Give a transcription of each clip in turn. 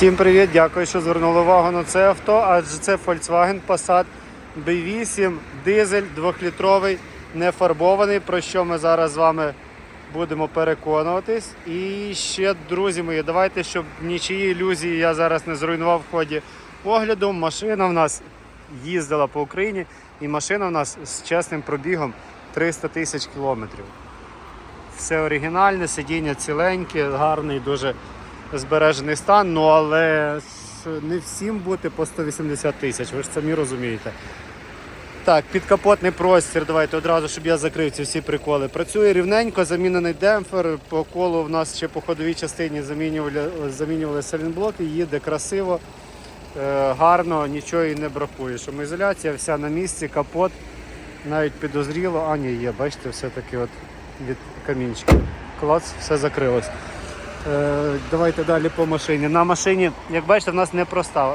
Всім привіт, дякую, що звернули увагу на це авто, адже це Volkswagen Passat B8, дизель 2-літровий, не фарбований, про що ми зараз з вами будемо переконуватись. І ще, друзі мої, давайте, щоб нічиї ілюзії я зараз не зруйнував в ході огляду. Машина в нас їздила по Україні, і машина в нас з чесним пробігом 300 тисяч кілометрів. Все оригінальне, сидіння ціленьке, гарний, дуже збережений стан, ну але не всім бути по 180 тисяч, ви ж самі розумієте. Так, підкапотний простір, давайте одразу, щоб я закрив ці всі приколи. Працює рівненько, замінений демпфер, по колу в нас ще по ходовій частині замінювали, замінювали сайлентблоки, їде красиво, е, гарно, нічого і не бракує. Шумоізоляція вся на місці, капот, навіть підозріло, а ні, є, бачите, все-таки от від камінчика. Клац, все закрилось. Е, давайте далі по машині. На машині, як бачите, в нас непроста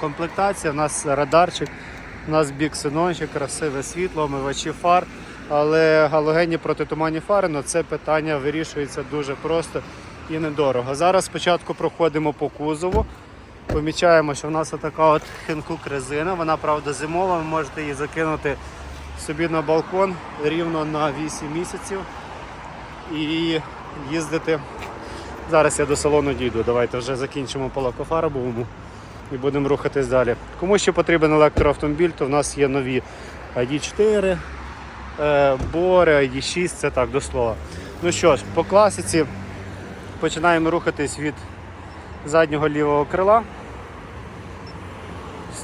комплектація, в нас радарчик, у нас бік-синончик, красиве світло, омивачі фар, але галогенні протитуманні фари, ну це питання вирішується дуже просто і недорого. Зараз спочатку проходимо по кузову. Помічаємо, що в нас така от хинкук резина, вона правда зимова, ви можете її закинути собі на балкон рівно на 8 місяців і їздити. Зараз я до салону дійду. Давайте вже закінчимо по лакофарбовому і будемо рухатись далі. Кому ще потрібен електроавтомобіль, то в нас є нові ID4, е, Бори, ID6, це так, до слова. Ну що ж, по класиці починаємо рухатись від заднього лівого крила.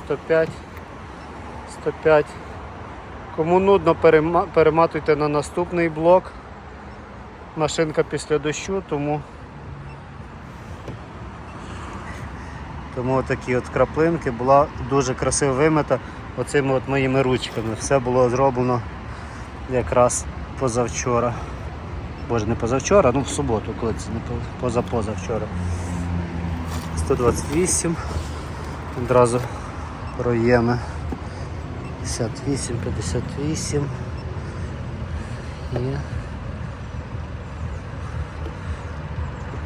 105, 105. Кому нудно, перематуйте на наступний блок. Машинка після дощу, тому Тому такі от краплинки була дуже красиво вимита оцими от моїми ручками. Все було зроблено якраз позавчора. Боже, не позавчора, ну в суботу, коли це не позапозавчора. 128. Одразу роєми. 58, 58. І...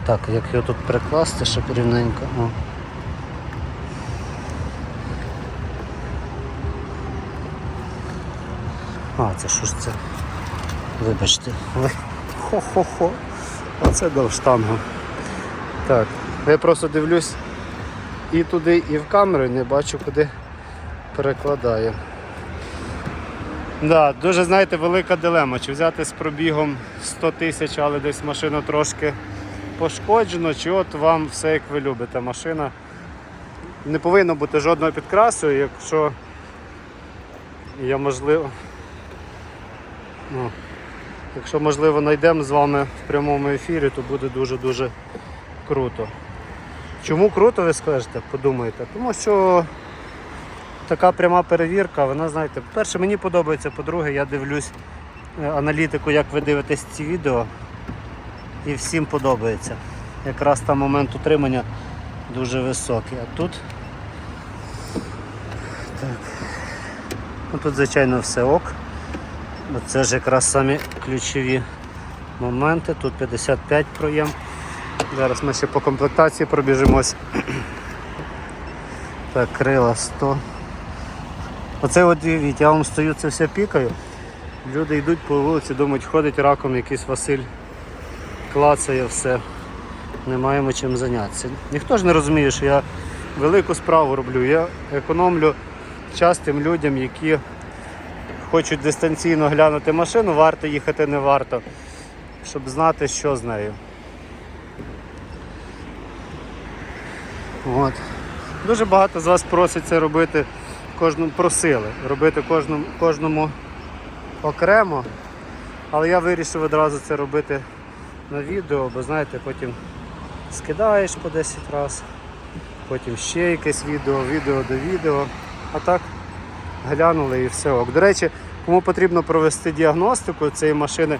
Так, як його тут прикласти, щоб рівненько. О. А, це що ж це? Вибачте. Хо-хо-хо. Оце дав штангу. Так, я просто дивлюсь і туди, і в камеру, і не бачу, куди перекладає. Да, дуже, знаєте, велика дилема. Чи взяти з пробігом 100 тисяч, але десь машина трошки пошкоджена, чи от вам все як ви любите. Машина не повинно бути жодного підкрасу, якщо я можливо. Ну, якщо можливо знайдемо з вами в прямому ефірі, то буде дуже-дуже круто. Чому круто, ви скажете, подумаєте? Тому що така пряма перевірка, вона, знаєте, по-перше, мені подобається, по-друге, я дивлюсь е, аналітику, як ви дивитесь ці відео, і всім подобається. Якраз там момент утримання дуже високий. А тут. Так. Ну, тут, звичайно, все ок. Бо це ж якраз самі ключові моменти. Тут 55 проєм. Зараз ми ще по комплектації пробіжимось. Так, крила 100. Оце от дивіть, я вам стою, це все пікаю. Люди йдуть по вулиці, думають, ходить раком якийсь Василь, клацає все. Не маємо чим зайнятися. Ніхто ж не розуміє, що я велику справу роблю. Я економлю час тим людям, які хочуть дистанційно глянути машину, варто їхати, не варто, щоб знати, що з нею. От. Дуже багато з вас просить це робити, кожному просили, робити кожному, кожному окремо. Але я вирішив одразу це робити на відео, бо знаєте, потім скидаєш по 10 разів, потім ще якесь відео, відео до відео. А так глянули і все ок. До речі, кому потрібно провести діагностику цієї машини,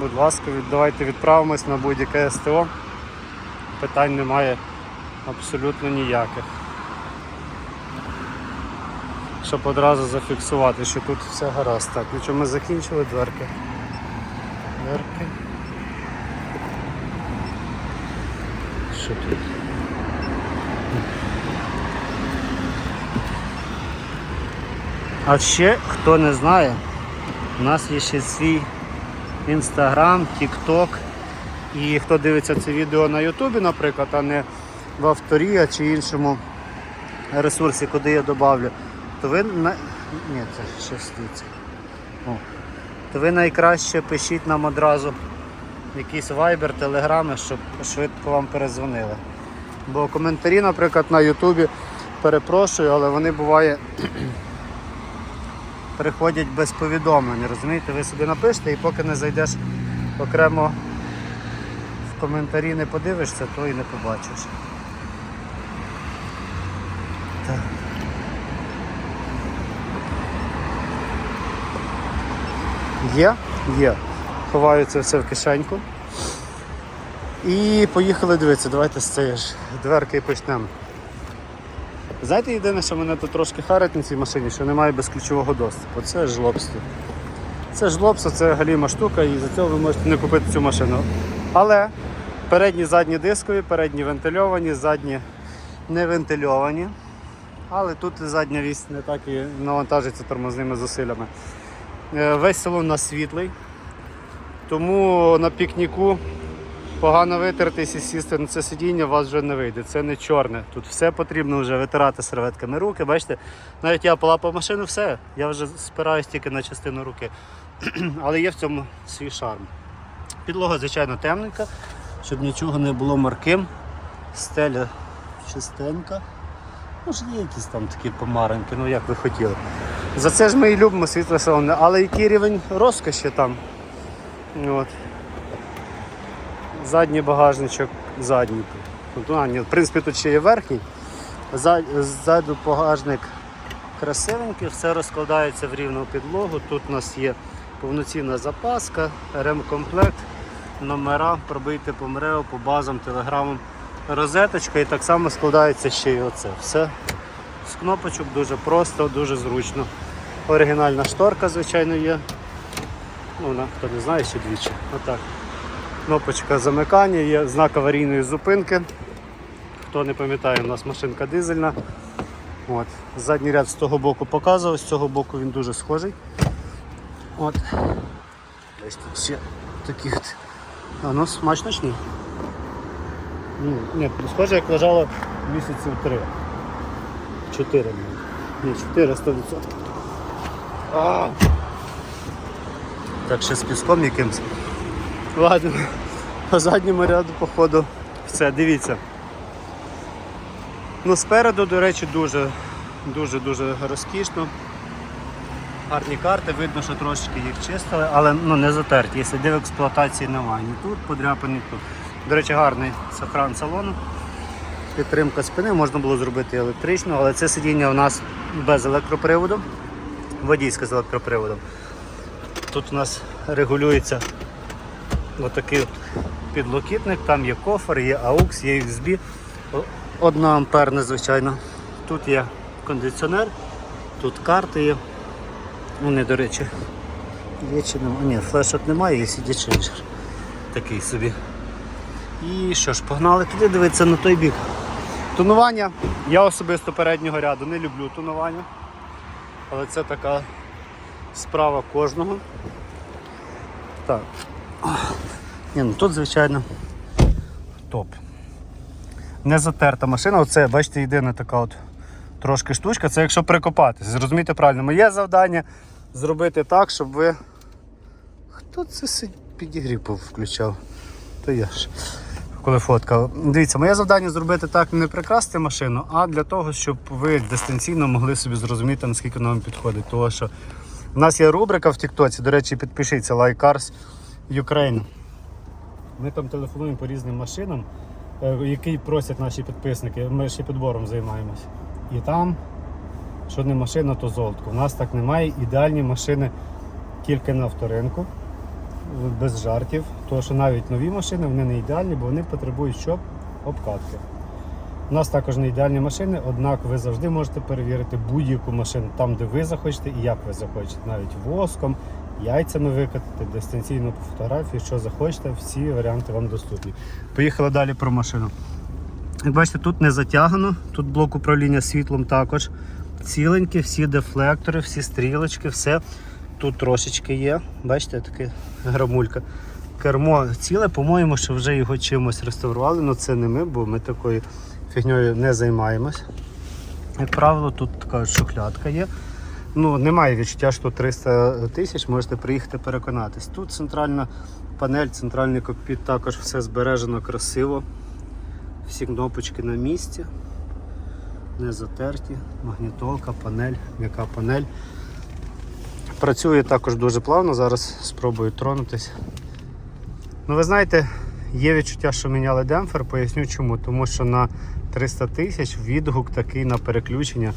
будь ласка, давайте відправимось на будь-яке СТО. Питань немає абсолютно ніяких. Щоб одразу зафіксувати, що тут все гаразд. Так, ну що ми закінчили дверки. Дверки. Що тут? А ще, хто не знає, у нас є ще свій інстаграм, тікток. І хто дивиться це відео на Ютубі, наприклад, а не в авторі чи іншому ресурсі, куди я додавлю, то ви на... Ні, це ще стіться. О. То ви найкраще пишіть нам одразу якісь вайбер, телеграми, щоб швидко вам перезвонили. Бо коментарі, наприклад, на Ютубі перепрошую, але вони буває приходять без повідомлень. Розумієте, ви собі напишете і поки не зайдеш окремо в коментарі не подивишся, то і не побачиш. Так. Є? Є. Ховаю це все в кишеньку. І поїхали дивитися, давайте з цієї ж дверки почнемо. Знаєте, єдине, що мене тут трошки харить на цій машині, що немає безключового доступу. Це жлобство. Це жлобство, це галіма штука, і за цього ви можете не купити цю машину. Але передні задні дискові, передні вентильовані, задні не вентильовані. Але тут задня вісь не так і навантажиться тормозними зусиллями. Е, Весь салон у нас світлий, тому на пікніку погано витертись і сісти на це сидіння у вас вже не вийде. Це не чорне. Тут все потрібно вже витирати серветками руки. Бачите, навіть я полапав машину, все. Я вже спираюсь тільки на частину руки. Але є в цьому свій шарм. Підлога, звичайно, темненька, щоб нічого не було марким. Стеля чистенька. Може, є якісь там такі помаранки, ну як ви хотіли. За це ж ми і любимо світле салони, але який рівень розкоші там. От. Задній багажничок, задній. Тут, а, ні, в принципі, тут ще є верхній. Зад- Ззаду багажник красивенький, все розкладається в рівну підлогу. Тут у нас є повноцінна запаска, ремкомплект, номера, пробийте по МРЕО, по базам, телеграмам, розеточка і так само складається ще й оце. Все з кнопочок дуже просто, дуже зручно. Оригінальна шторка, звичайно, є. Ну, хто не знає, ще двічі. Отак. Кнопочка замикання, є знак аварійної зупинки. Хто не пам'ятає, у нас машинка дизельна. От. Задній ряд з того боку показував, з цього боку він дуже схожий. От. Десь тут ще такі от. А ну смачно чи ні? Ні, ні, схоже, як лежало місяців три. Чотири. мабуть. Ні, чотири, сто відсотків. Так ще з піском якимсь. Ладно, по задньому ряду, походу, все, дивіться. Ну, спереду, до речі, дуже дуже дуже розкішно. Гарні карти, видно, що трошечки їх чистили, але ну, не затерті. Є слідів експлуатації немає. Ні тут подряпані, ні тут. До речі, гарний сохран салону. Підтримка спини можна було зробити електрично, але це сидіння у нас без електроприводу, водійське з електроприводом. Тут у нас регулюється отакий от підлокітник, там є кофер, є AUX, є USB. О- Одна амперна, звичайно. Тут є кондиціонер, тут карти є. Вони, до речі, є чи немає. Ні, флешок немає, є changer. Такий собі. І що ж, погнали туди дивитися на той бік. Тонування. Я особисто переднього ряду не люблю тонування. Але це така справа кожного. Так. Ні, ну тут, звичайно, топ. Не затерта машина, оце, бачите, єдина така от трошки штучка, це якщо прикопатись. Зрозумійте правильно, моє завдання зробити так, щоб ви. Хто це підігрів включав? То я ж. Коли фоткав. Дивіться, моє завдання зробити так, не прикрасти машину, а для того, щоб ви дистанційно могли собі зрозуміти, наскільки вона вам підходить. Тому що в нас є рубрика в Тіктоці, до речі, підпишіться Like Cars Ukraine. Ми там телефонуємо по різним машинам, е, які просять наші підписники. Ми ще підбором займаємось. І там, що не машина, то золотко. У нас так немає. Ідеальні машини тільки на авторинку, без жартів. Тому що навіть нові машини вони не ідеальні, бо вони потребують що? Обкатки. У нас також не ідеальні машини, однак ви завжди можете перевірити будь-яку машину там, де ви захочете і як ви захочете, навіть воском, яйцями викатати, дистанційно по фотографії, що захочете, всі варіанти вам доступні. Поїхали далі про машину. Як бачите, тут не затягано, тут блок управління світлом також ціленькі, всі дефлектори, всі стрілочки, все. Тут трошечки є. Бачите, таке грамулька. Кермо ціле, по-моєму, що вже його чимось реставрували, але це не ми, бо ми такою фігньою не займаємось. Як правило, тут така шухлядка є. Ну, немає відчуття, що 300 тисяч, можете приїхати переконатись. Тут центральна панель, центральний кокпіт також все збережено красиво. Всі кнопочки на місці, не затерті, магнітолка, панель, м'яка панель. Працює також дуже плавно, зараз спробую тронутись. Ну, ви знаєте, є відчуття, що міняли демпфер, поясню чому. Тому що на 300 тисяч відгук такий на переключення,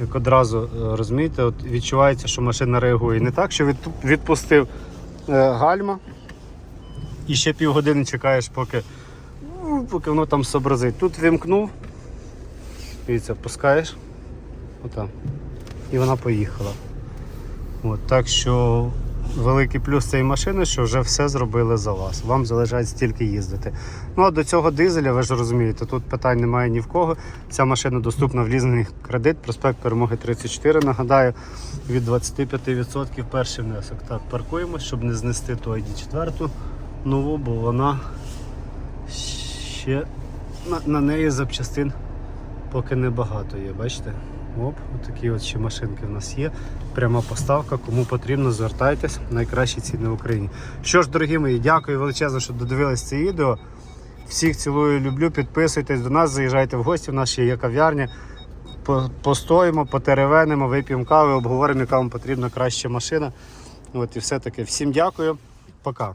як одразу е, розумієте, от відчувається, що машина реагує. Не так, що відпустив е, гальма і ще півгодини чекаєш, поки, ну, поки воно там зобразить. Тут вимкнув, дивіться, пускаєш, отам, і вона поїхала. От, так що великий плюс цієї машини, що вже все зробили за вас. Вам залишається тільки їздити. Ну а до цього дизеля, ви ж розумієте, тут питань немає ні в кого. Ця машина доступна в лізний кредит, проспект Перемоги 34. Нагадаю, від 25% перший внесок. Так, паркуємось, щоб не знести ту ID4 нову, бо вона ще на, на неї запчастин поки небагато є, бачите? Оп, такі от ще машинки в нас є. Пряма поставка. Кому потрібно, звертайтесь. Найкращі ціни в Україні. Що ж, дорогі мої, дякую величезно, що додивились це відео. Всіх цілую, люблю. Підписуйтесь до нас, заїжджайте в гості. У нас ще є кав'ярня. Постоїмо, потеревенимо, вип'ємо кави, обговоримо, яка вам потрібна краща машина. От і все таке. Всім дякую. Пока.